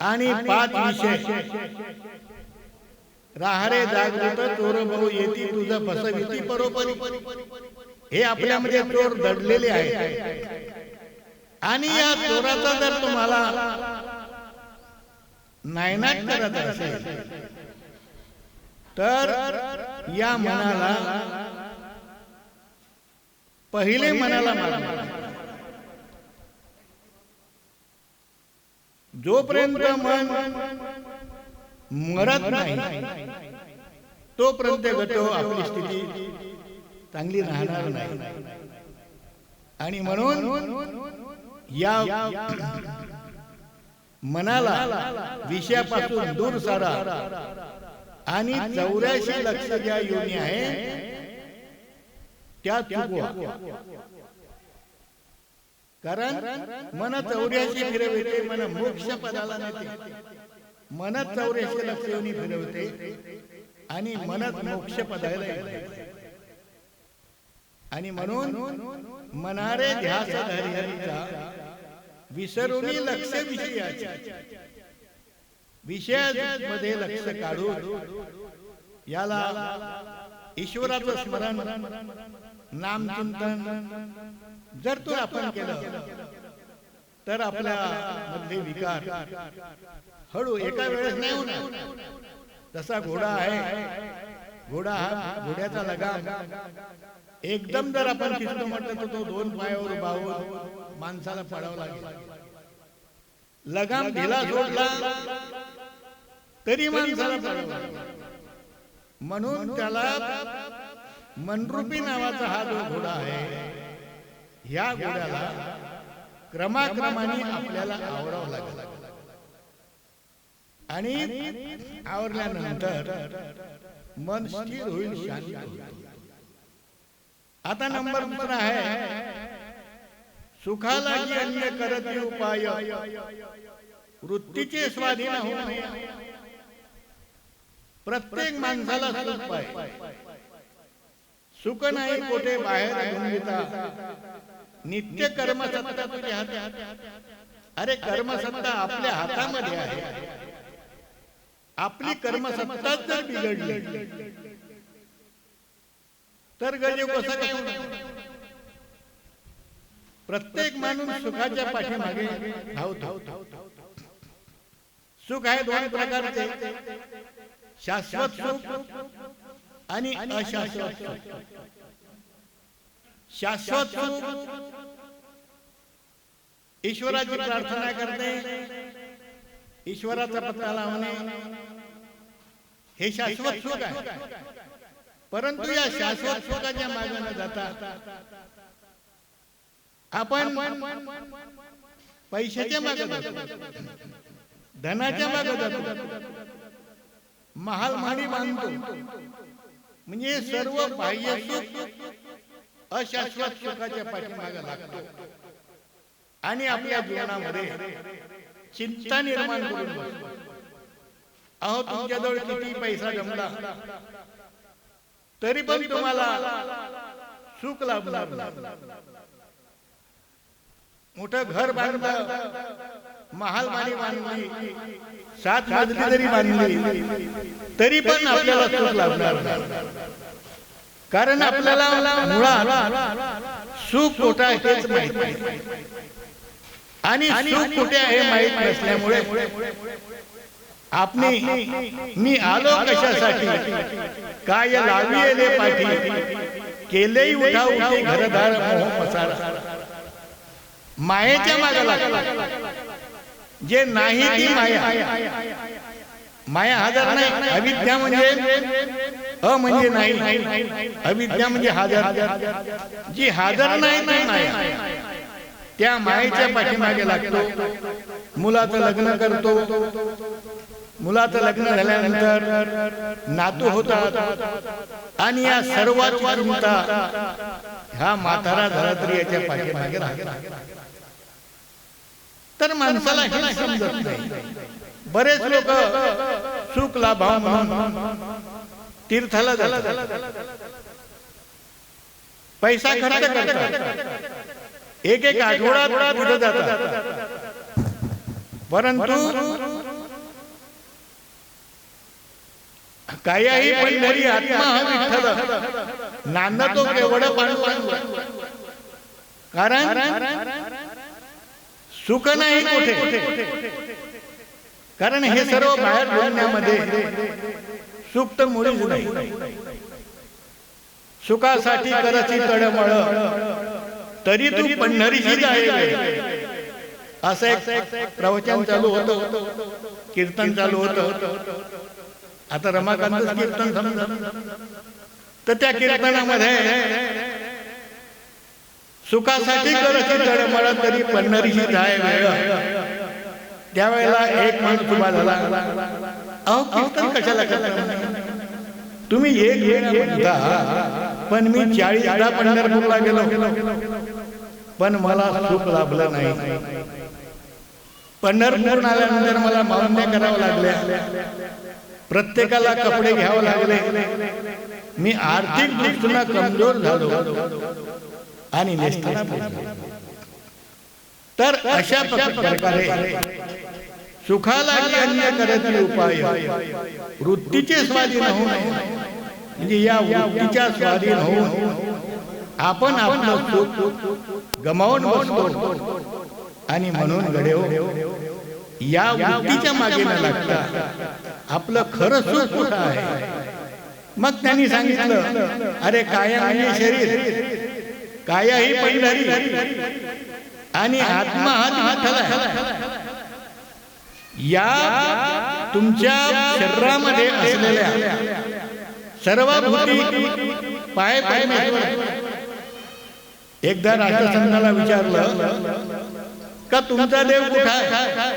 आणि पाच विषय राहरे जागृत चोर भाऊ येती तुझं फसविती बरोबर हे आपल्यामध्ये चोर दडलेले आहेत. आणि या चोराचा जर तुम्हाला नायनाट करत असेल. तर या मनाला पहिले मनाला मारा. जोपर्यंत मन मरत नाही तोपर्यंत गटो आपली स्थिती चांगली राहणार नाही. आणि म्हणून या मनाला विषयापासून दूर सारा आणि चौऱ्याऐंशी लक्ष ज्या योनी आहे त्या चुकवा. कारण मन चौऱ्याशी फिरवते मन मोक्ष पदाला नेते. मन चौऱ्याशी लक्ष येऊन फिरवते आणि मनत मोक्ष पदायला येते. आणि म्हणून मनारे ध्यास हरिहरीचा विसरुनी लक्ष विषयाचे. विषयामध्ये लक्ष काढून याला ईश्वराचं स्मरण नामचिंतन जर तो आपण केलं तर आपल्या मधले विकार. हळू एका वेळेस नाही होणार जसा घोडा आहे घोडा हा घोड्याचा लगाम. एकदम जर आपण खिचतो म्हटलं तर तो दोन पायावर होऊन माणसाला पडावं लागेल. लगाम ढिला सोडला तरी माणसाला पडावं म्हणून त्याला मनरूपी नावाचा हा जो घोडा आहे ह्या गोड्याला क्रमाक्रमाने आपल्याला आवडावं लागेल. आणि आवरल्यानंतर मन स्थिर होईल आता नंबर आहे. सुखाला जी अन्य करत उपाय. वृत्तीचे स्वाधीन होणे. प्रत्येक माणसाला सुख सुख नाही कोठे बाहेर नित्य कर्मसत्ता तुझ्या हातात अरे कर्मसत्ता आपल्या हातामध्ये आहे. आपली कर्मसत्ताच जर बिघडली तर गजब कसं काय प्रत्येक माणूस सुखाच्या पाठीमागे धावतो. सुख आहे दोन प्रकारचे. शाश्वत सुख आणि अशाश्वत सुख. शाश्वत ईश्वराची प्रार्थना करणे ईश्वराचा पत्ता लावणे. हे शाश्वत सुख आहे. परंतु या शाश्वत सुखाच्या मागे न जाता आपण पैशाच्या मागे जातो. धनाच्या मागे जातो. महाल माडी बांधतो. म्हणजे सर्व बाह्य सुख अशाश्वत सुखाच्या पाठीमागे लागतो. आणि आपल्या जीवनामध्ये चिंता निर्माण करून बसतो. अहो तुमच्याजवळ किती पैसा जमला? तरी पण तुम्हाला सुख लाभला मोठं घर बांधलं महाल बांधली सात मजली जरी बांधली तरी पण आपल्याला सुख लाभणार कारण आपल्याला मुळात सुख कोठा हेच माहीत नाही. आणि सुख कुठे आहे माहीत नसल्यामुळे आपली मी आलो कशासाठी? काय लाविले पाठी? केले उठा उठे घरदार मोह पसारा. मायेच्या मागे लागला. जे नाही ती माया. माया हजर नाही. अविद्या म्हणजे अ म्हणजे नाही. अविद्या म्हणजे हजर जी हजर नाही ती माया. त्या मायेच्या पाठीमागे लागतो. मुलाचं लग्न करतो. मुलाचं लग्न झाल्यानंतर नातू होतात आणि या सर्वात चिंता ह्या म्हातारा धरात्री याच्या पाठीमागे राहतात तर माणसाला हे समजत नाही. बरेच लोक सुख लाभा म्हणून तीर्थाला पैसा खर्च करतात. एक एक आठवडा पुढे जातात. परंतु काही पंढरी आत्मा हा विठ्ठल नांदा तो केवढ पाणी कारण सुख नाही कुठे? कारण हे सर्व बाहेर बोलण्यामध्ये सुख तर मुळीच नाही. सुखासाठी करची तळमळ. तरी तू जाईल असं एक प्रवचन चालू होतं. कीर्तन चालू होतं. आता रमाकांत कीर्तन समजा तर त्या कीर्तनामध्ये सुखासाठी करची तळमळ तरी पंढरीची जाय वेळ. त्यावेळेला एक माणूस उभा झाला. अहो कीर्तन कशाला करता? तुम्ही एक वेळा म्हणता पण मी चाळीसदा पंढरपूरला गेलो. पण मला सुख लाभलं नाही. पंढरपूर आल्यानंतर मला मावण्या करावं लागल्या प्रत्येकाला कपडे घ्यावं लागले. मी आर्थिक दृष्टीनं कमजोर झालो. आणि नेसताना. तर अशा प्रकारे सुखाला अन्य करती उपाय. वृत्तीचे स्वाधीन होऊ नये म्हणजे या वृत्तीच्या स्वाधीन होऊन आपण आपलं सुख गमावून बसतो. आणि म्हणून गड्यो या वृत्तीच्या मागे न लागता आपलं खरं सुख कुठं आहे? मग त्यांनी सांगितलं अरे काया म्हणजे शरीर. काया ही पंढरी आणि आत्मा या तुमच्या शरीरामध्ये असलेल्या सर्व भूती पाय परमेश्वर एकदा राष्ट्रसंघाला विचारलं का तुमचा देव कुठं आहे?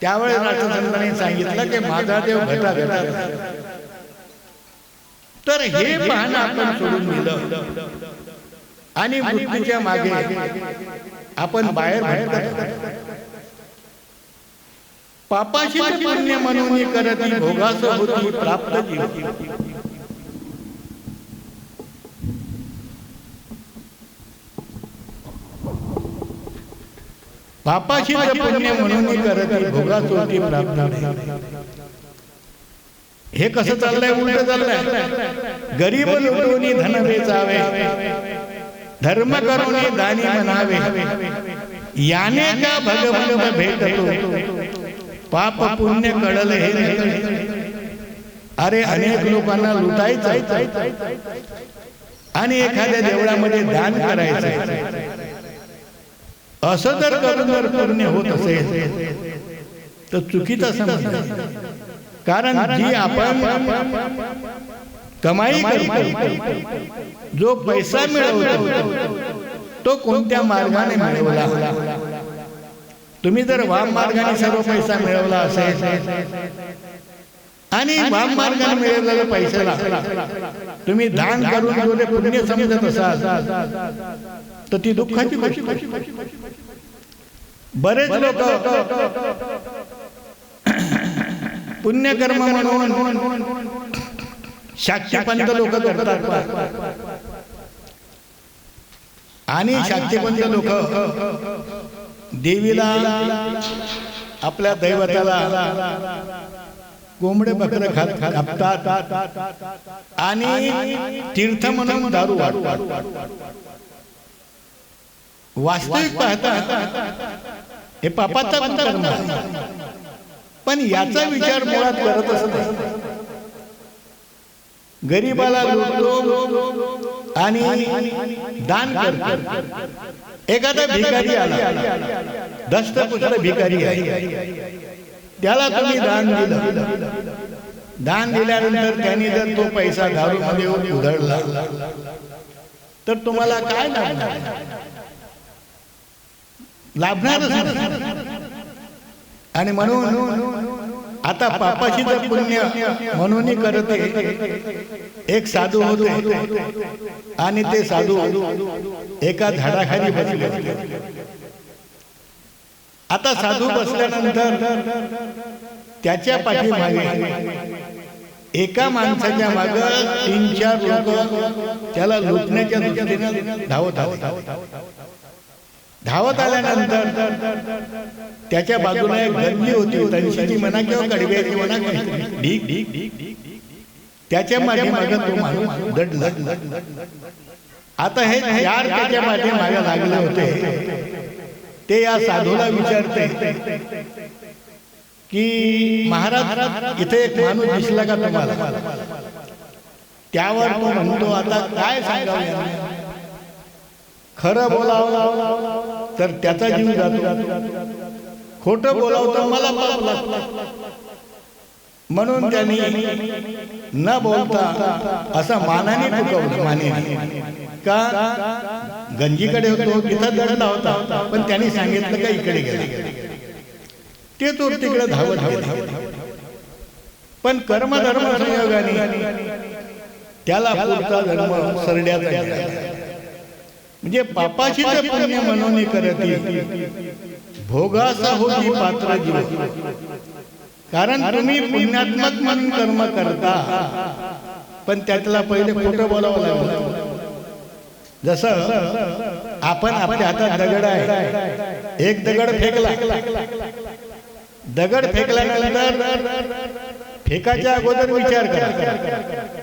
त्यावेळेस राष्ट्रसंघाने सांगितलं की माझा देव घटा घटा तर हे पाहणं आपण सोडून दिलं. आणि मृत्यूच्या मागे आपण बाहेर बाहेर पापाशी पुण्य म्हणून करती भोगास होती प्राप्त पापाशी पुण्य म्हणून करती भोगास होती प्राप्त. हे कसं चाललंय? उलट चाललंय. गरीब लुटून धन वेचावे. धर्म करुणी दानी म्हणावे. याने का भगवंत भेटतो? पाप पुण्य कळले हे. अरे अनेक लोकांना लुटायचं आणि एखाद्या देवळामध्ये दान करायचं. असं जर करून जर पुण्य होत असेल तर चुकीचा समज कारण जी आपण कमाई करतो जो पैसा मिळवतो तो कोणत्या मार्गाने मिळवला? तुम्ही जर वाम मार्गाने सर्व पैसा मिळवला असेल आणि वाम मार्गाने मिळवलेल्या पैशाला तुम्ही दान करून पुण्य समजत असाल तर ती दुःखाची गोष्ट बरेच लोक पुण्यकर्म म्हणून शाक्यपंत लोक करतात. आणि शाक्यपंत लोक देवीला आपल्या दैवताला कोंबडे बकर खात कापतात आणि तीर्थ म्हणून दारू वास्तविक पाहता हे पापाचा पण याचा विचार मुळात करतच नाही गरीबाला लुटतो आणि दान करतो एखादा भिकारी आला. दस्त पुत्र भिकारी आहे. त्याला तुम्ही दान दिलं. दान दिल्यानंतर त्यांनी जर तो पैसा दारूमध्ये उधळला तर तुम्हाला काय लागणार लाभणारच नाही. आणि म्हणून आता पापाची जर पुण्य म्हणून करते एक साधू होते. आणि ते साधू एका झाडाखाली बसले. आता साधू बसल्यानंतर त्याच्या पाठीमागे एका माणसाच्या माग तीन चार लोक त्याला लुटण्याच्या दृष्टीने धावत धावत धावत आल्यानंतर त्याच्या बाजूला एक गल्ली होती. तनशीची म्हणा किंवा कडव्याची म्हणा ढीक ढीक त्याच्यामागे तो माणूस दडला आता हे चार त्याच्यामागे मागे लागले होते. ते या साधूला विचारते की महाराज इथे एक माणूस दिसला का तुम्हाला? त्यावर तो म्हणतो आता काय सांगावं? खरं बोलावं तर त्याचा जीव जातो. खोटं बोलावं तर मला पाप लागतं. म्हणून त्यांनी न बोलता असा मानाने चुकवलं माने का? गंजीकडे होतो तिथं दडला होता पण त्यांनी सांगितलं का इकडे गेले. ते तो तिकडे धावत धावत पण कर्म धर्म संयोगाने त्याला पुढचा जन्म सरड्याचा म्हणजे पापाची पुण्य म्हणून करती भोगासा होती पात्र कारण तुम्ही पुण्यात्मक म्हणून कर्म करता. पण त्यातला पहिले खोटं बोलावं लागलं. जसं आपण आपल्या हातात दगड आहे. एक दगड फेकला. दगड फेकल्यानंतर फेकाच्या अगोदर विचार करा.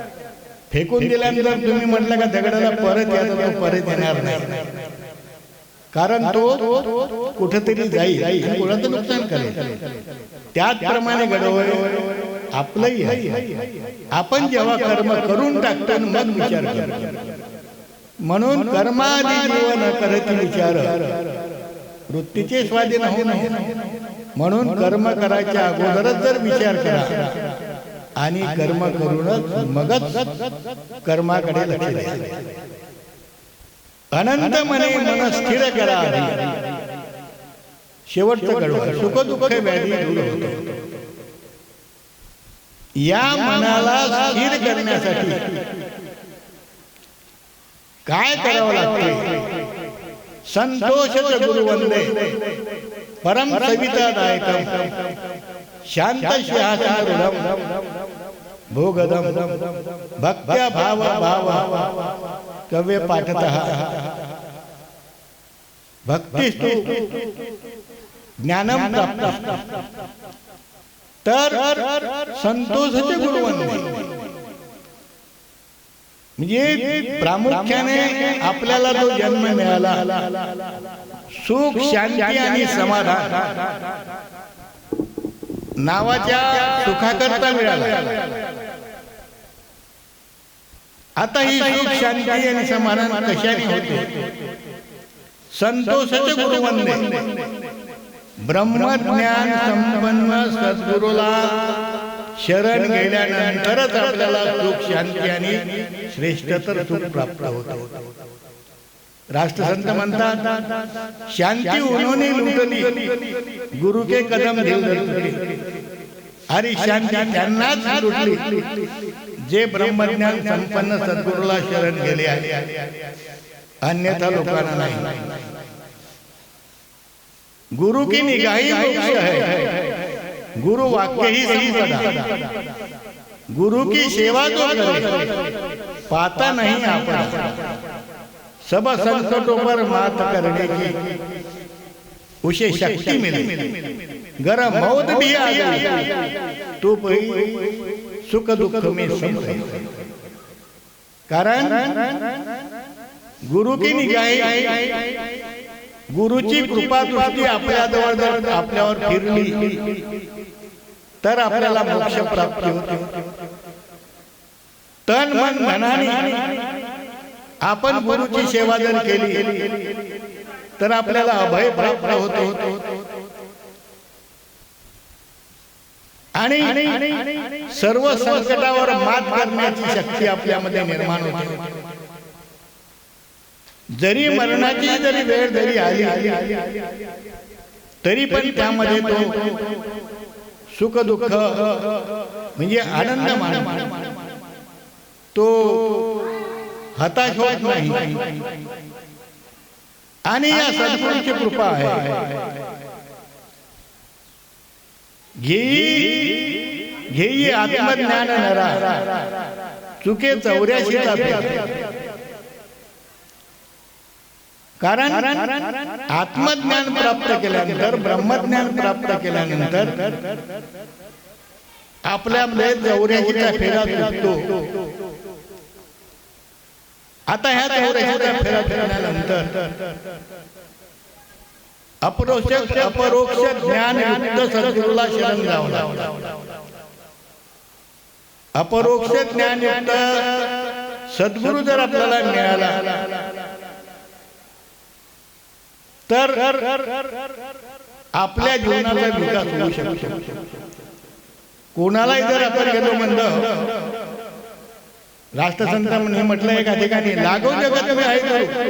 फेकून दिल्यानंतर तुम्ही म्हटलं का दगडाला परत यायचं तो परत येणार नाही. कारण तो कुठेतरी जाईल कोणाचं नुकसान करेल. त्याचप्रमाणे घडवं आपलंही. आपण जेव्हा कर्म करून टाकतो आणि मग विचार करतो. म्हणून कर्मादी जीवन करती विचार. वृत्तीचे स्वाधीन होऊ नये. म्हणून कर्म करायच्या अगोदरच जर विचार करा. आणि कर्म करूनच मगच कर्माकडे लक्ष द्या अनंत मने मन स्थिर करा शेवटचं घडवा सुख दुःख व्याधी दूर होतो. या मनाला स्थिर करण्यासाठी काय करावं लागते संतोष गुरुवंदे. परम सविता नायक शांत भोगदम भक्त्या भाव भाव कव्य पाठत ज्ञानम प्राप्त. तर संतोषाचे गुरुवंदे म्हणजे प्रामुख्याने आपल्याला जो जन्म मिळाला सुख शांती आणि समाधान. नावाच्या सुखाकरता मिळाला. आता ही सुख शांती आणि समाधान कशाने होते? संतोषाचे गुरुवंदे ब्रह्मज्ञान संपन्न सद्गुरूला शरण गेल्यानंतरच आपल्याला सुख शांती आणि श्रेष्ठतर सुख प्राप्त होत. राष्ट्रसंत म्हणतात शांती उन्होंने लुटली गुरु के कदम अरे शांती त्यांनाच लुटली जे ब्रह्मज्ञान संपन्न सद्गुरूला शरण गेले आहे. अन्यथा लोकांना नाही. गुरु की निगाही है गुरु वाक्य ही संपदा. गुरु की सेवा जो करे पाता नहीं आपण. सब संकटों पर मात करने की उसे शक्ति मिली. गरम मौत भी आ गई तो सुख दुख में है कारण गुरु की निगाही. गुरुची कृपा दृष्टी आपल्याजवळ जर आपल्यावर फिरली. तर आपल्याला मोक्ष प्राप्ती होते. तन मन धनाने आपण गुरुची सेवा जर केली तर आपल्याला अभय प्राप्त होतो आणि सर्व संकटावर मात करण्याची शक्ती आपल्यामध्ये निर्माण होते. जरी मरणाची जरी वेळ जरी आली तरी पण त्यामध्ये तो सुख दुःख म्हणजे आनंद मान तो हताश होत नाही. आणि या सद्गुरूची कृपा आहे. घेई घेई आत्मज्ञान नरा. चुके चौऱ्याशीचा कारण आत्मज्ञान प्राप्त केल्यानंतर ब्रह्मज्ञान प्राप्त केल्यानंतर आपल्या चौऱ्याशीचा फेरा सुटतो. आता ह्या चौऱ्याशीचा फेरा फिरल्यानंतर अपरोक्ष अपरोक्ष ज्ञान युक्त सद्गुरूला शरण लागतं. अपरोक्ष ज्ञान युक्त सद्गुरू जर आपल्याला मिळाला तर आपल्या जीवनाचा विकास होऊ शकतो. कोणालाही जर आपण गेलो म्हणलं राष्ट्रसंत म्हणून म्हटलं एका ठिकाणी लागो जगत आहे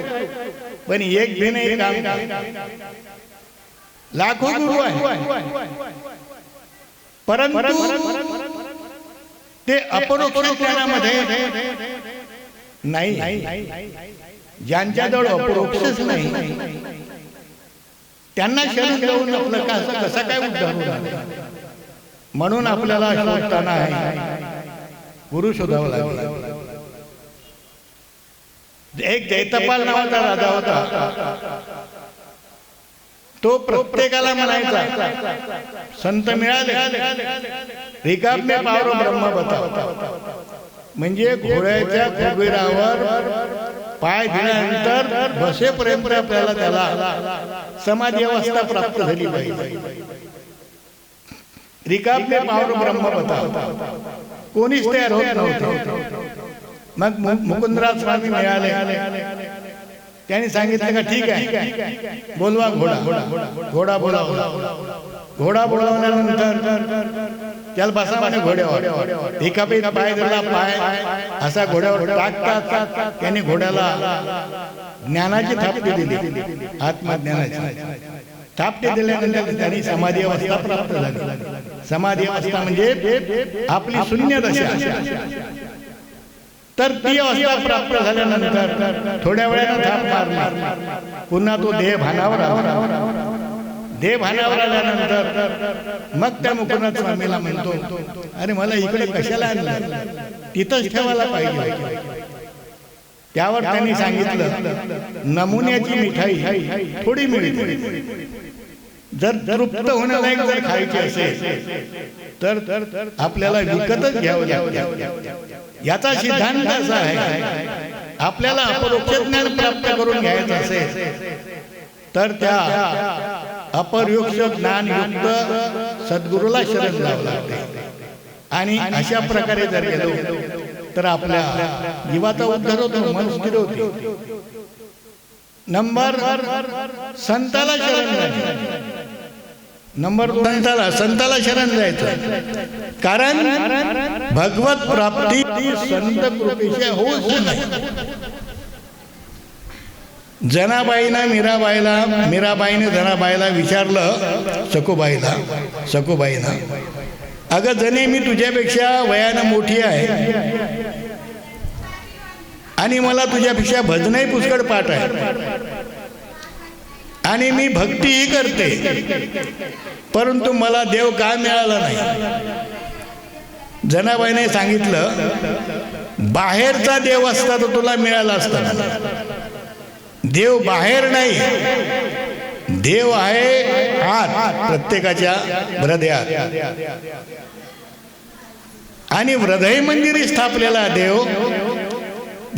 पण एक बी नाही लाखो गुरु आहे. परंतु ते अपरोक्ष ज्ञानामध्ये नाही. ज्यांच्याजवळ अपरोक्षच नाही त्यांना शरण देऊन आपलं कसं कसं काय उद्धार म्हणून आपल्याला शोधताना आहे. गुरु शोधावा लागला. एक जैतपाल नावाचा राजा होता. तो प्रत्येकाला म्हणायचा संत मिळाले. रिकाम्य पावरो ब्रह्म बता म्हणजे घोड्याच्या खुबीरावर पाय दिल्यानंतर बसेपर्यंत आपल्याला त्याला समाधी अवस्था प्राप्त झाली पाहिजे. रिकाम्य पावरो ब्रह्म बता कोणीच तयार होत नव्हतं. मग मु- मुकुंदराज स्वामी मिळाले. त्यांनी सांगितलं का ठीक आहे. बोलवा घोडा. घोडा बोलावला घोडा बोलावल्यानंतर त्याला बसा म्हणे घोड्यावर एका पाय धरला पाय असा घोड्यावर टाकतात त्याने घोड्याला ज्ञानाची थापटी दिली. आत्मज्ञानाची. थापटी दिल्यानंतर त्यांनी समाधी अवस्था प्राप्त झाली. समाधी अवस्था म्हणजे आपली शून्य दशा. तर ती अवस्था प्राप्त झाल्यानंतर थोड्या वेळानं थाप मारणार पुन्हा तो देह भानावर देह भानावर आल्यानंतर मग त्या मुकुंद स्वामीला म्हणतो अरे मला इकडे कशाला आणलं? तिथंच ठेवायला पाहिजे त्यावर त्यांनी सांगितलं नमुन्याची मिठाई थोडी मिळते. जर तृप्त होण्यालायक जर खायची असेल तर आपल्याला विकतच घ्यावं लागतं. याचा सिद्धांत असा आहे आपल्याला अपरोक्ष ज्ञान प्राप्त करून घ्यायचं असेल तर त्या अपरोक्ष ज्ञान युक्त सद्गुरूला शरण जावं लागते आणि अशा प्रकारे जर गेलो तर आपल्या जीवाचा उद्धार होतो मन स्थिर होते. नंबर संताला शरण नंबर संताला संताला शरण जायचं कारण भगवत प्राप्ती संत कृपेशी होऊच नाही. जनाबाईनं मीराबाईला मीराबाईने जनाबाईला विचारलं सखूबाईला सखूबाईनं अगं जने मी तुझ्यापेक्षा वयानं मोठी आहे. आणि मला तुझ्यापेक्षा भजनही पुष्कळ पाठ आहे. आणि मी भक्तीही करते. परंतु मला देव का मिळाला नाही? जनाबाईने सांगितलं बाहेरचा देव असता तर तुला मिळाला असता देव बाहेर नाही. देव आहे आत प्रत्येकाच्या हृदयात. आणि हृदय मंदिरी स्थापलेला देव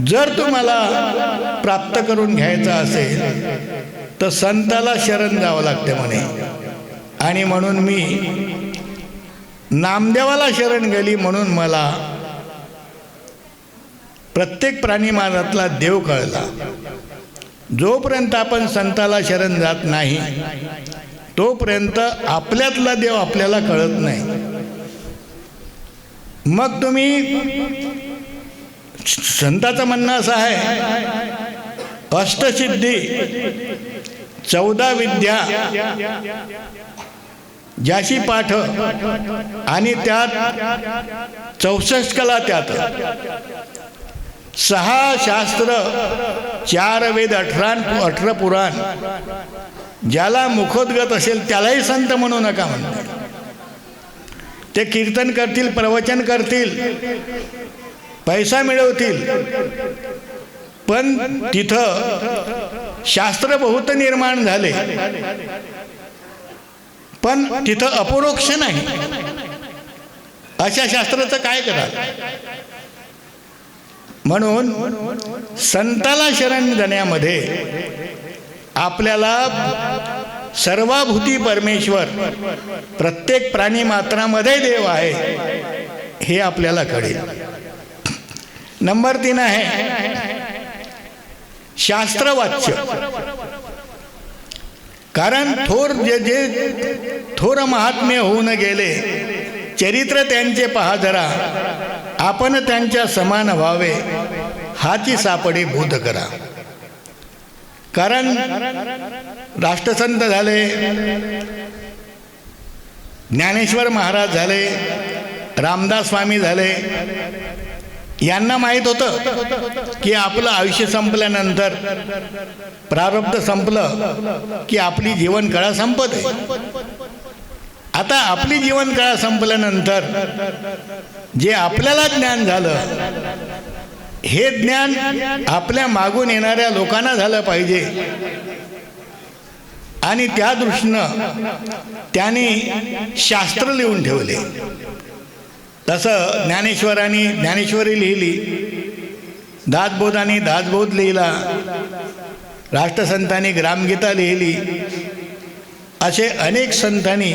जर तुम्हाला प्राप्त करून घ्यायचा असेल तर संताला शरण जावं लागते म्हणे. आणि म्हणून मी नामदेवाला शरण गेली म्हणून मला प्रत्येक प्राणीमानातला देव कळला. जोपर्यंत आपण संताला शरण जात नाही तोपर्यंत आपल्यातला देव आपल्याला कळत नाही. मग तुम्ही संताचं म्हणणं असं आहे अष्टसिद्धी चौदा विद्या ज्याशी पाठ आणि त्यात चौसष्ट कला त्यात. सहा शास्त्र चार वेद अठरा अठरा पुराण. ज्याला मुखोद्गत असेल त्यालाही संत म्हणू नका म्हणतात. ते कीर्तन करतील प्रवचन करतील पैसा मिळवतील. पण तिथं शास्त्र बहुत निर्माण झाले. पण तिथं अपरोक्ष नाही. अशा शास्त्राचं काय करा? म्हणून संताला शरण जाण्यामध्ये आपल्याला सर्वाभूती परमेश्वर प्रत्येक प्राणी मात्रामध्ये देव आहे हे आपल्याला कळेल. नंबर तीन आहे शास्त्रवाच्य. कारण थोर जे जे थोर महात्म्य होऊन गेले चरित्र त्यांचे पहा जरा. आपण त्यांच्या समान व्हावे हाची सापडी बोध करा. कारण राष्ट्रसंत झाले ज्ञानेश्वर महाराज झाले रामदास स्वामी झाले यांना माहीत होतं की आपलं आयुष्य संपल्यानंतर प्रारब्ध संपलं की आपली जीवनकळा संपत आहे. आता आपली जीवनकळा संपल्यानंतर जे आपल्याला ज्ञान झालं हे ज्ञान आपल्या मागून येणाऱ्या लोकांना झालं पाहिजे. आणि त्या दृष्टीनं त्याने शास्त्र लिहून ठेवले. तसं ज्ञानेश्वरांनी ज्ञानेश्वरी लिहिली दासबोधाने दासबोध लिहिला राष्ट्रसंतांनी ग्रामगीता लिहिली असे अनेक संतांनी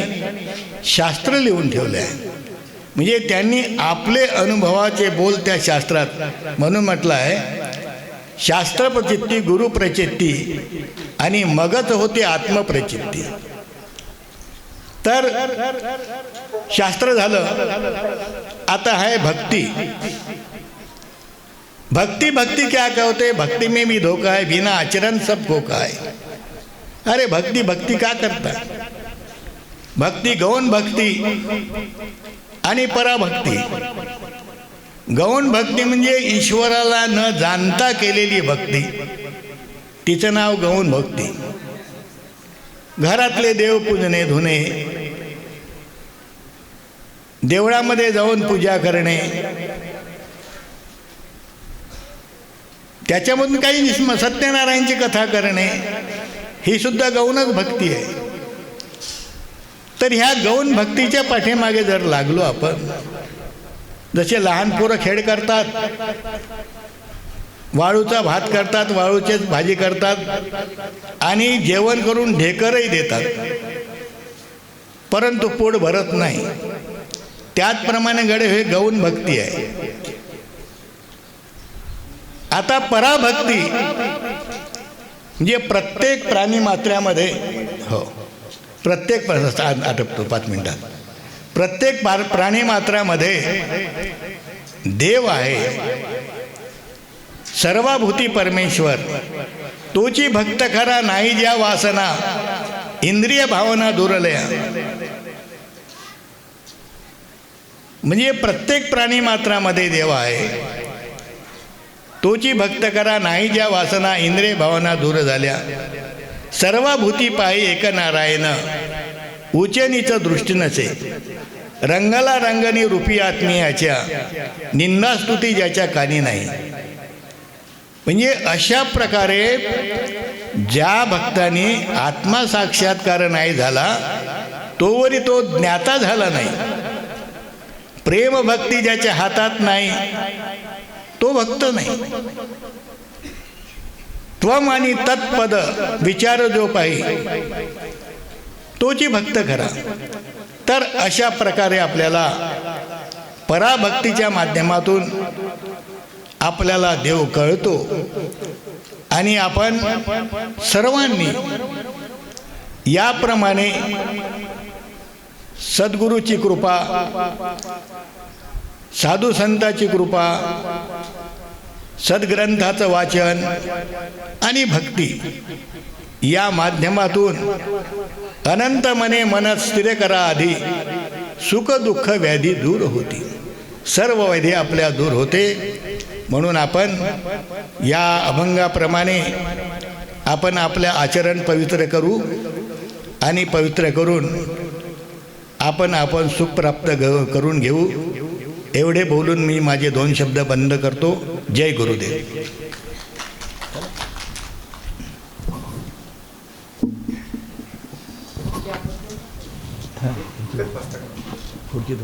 शास्त्र लिहून ठेवले आहे म्हणजे त्यांनी आपले अनुभवाचे बोल त्या शास्त्रात म्हणून म्हटलं आहे शास्त्रप्रचित्ती गुरुप्रचित्ती आणि मगच होते आत्मप्रचित्ती. तर शास्त्र झालं. आता है भक्ती. भक्ति भक्ति क्या कहते? भक्ति में भी धोखा है बिना आचरण सब धोखा है। अरे भक्ति भक्ति का करता भक्ती गौण भक्ती आणि पराभक्ती। गौण भक्ती म्हणजे ईश्वराला न जाणता केलेली भक्ती. तिचं नाव गौण भक्ती. घरातले देव पूजणे धुणे देवळामध्ये जाऊन पूजा करणे. त्याच्यामधून काही निस्म सत्यनारायणची कथा करणे. ही सुद्धा गौणच भक्ती आहे. तर ह्या गौण भक्तीच्या पाठीमागे जर लागलो आपण जसे लहान पोरं खेळ करतात वाळूचा भात करतात वाळूचेच भाजी करतात आणि जेवण करून ढेकरही देतात परंतु पोट भरत नाही. त्याचप्रमाणे गडे हे गौण भक्ती आहे. आता पराभक्ती म्हणजे प्रत्येक प्राणी मात्र्यामध्ये हो प्रत्येक आटपतो पाच मिनिटात. प्रत्येक प्राणी मात्रामध्ये देव आहे. सर्वाभूती परमेश्वर. तोची भक्त खरा नाही ज्या वासना इंद्रिय भावना दुरलया. म्हणजे प्रत्येक प्राणी मात्रामध्ये देव आहे. तोची भक्त करा नाही ज्या वासना इंद्रिय भावना दूर झाल्या. सर्वभूती पायी एक नारायण. उचनीच दृष्टी नसे. रंगाला रंगनी रूपी आत्मीयाच्या निंदास्तुती ज्याच्या कानी नाही. म्हणजे अशा प्रकारे ज्या भक्ताने आत्मसाक्षात्कार नाही झाला तोवरी तो ज्ञाता झाला नाही. प्रेम भक्ती ज्याच्या हातात नाही तो भक्त नाही. त्वम आणि तत्पद विचार जो पाहिजे तोची भक्त खरा तर अशा प्रकारे आपल्याला पराभक्तीच्या माध्यमातून आपल्याला देव कळतो आणि आपण सर्वांनी याप्रमाणे सद्गुरूची कृपा साधू संताची कृपा सद्ग्रंथाचं वाचन आणि भक्ती या माध्यमातून अनंत मने मनत स्थिर करा आधी सुख दुःख व्याधी दूर होती. सर्व व्याधी आपल्या दूर होते. म्हणून आपण या अभंगाप्रमाणे आपण आपल्या आचरण पवित्र करू आणि पवित्र करून आपण आपण सुख प्राप्त ग करून घेऊ. एवढे बोलून मी माझे दोन शब्द बंद करतो. जय गुरुदेव. खुर्ची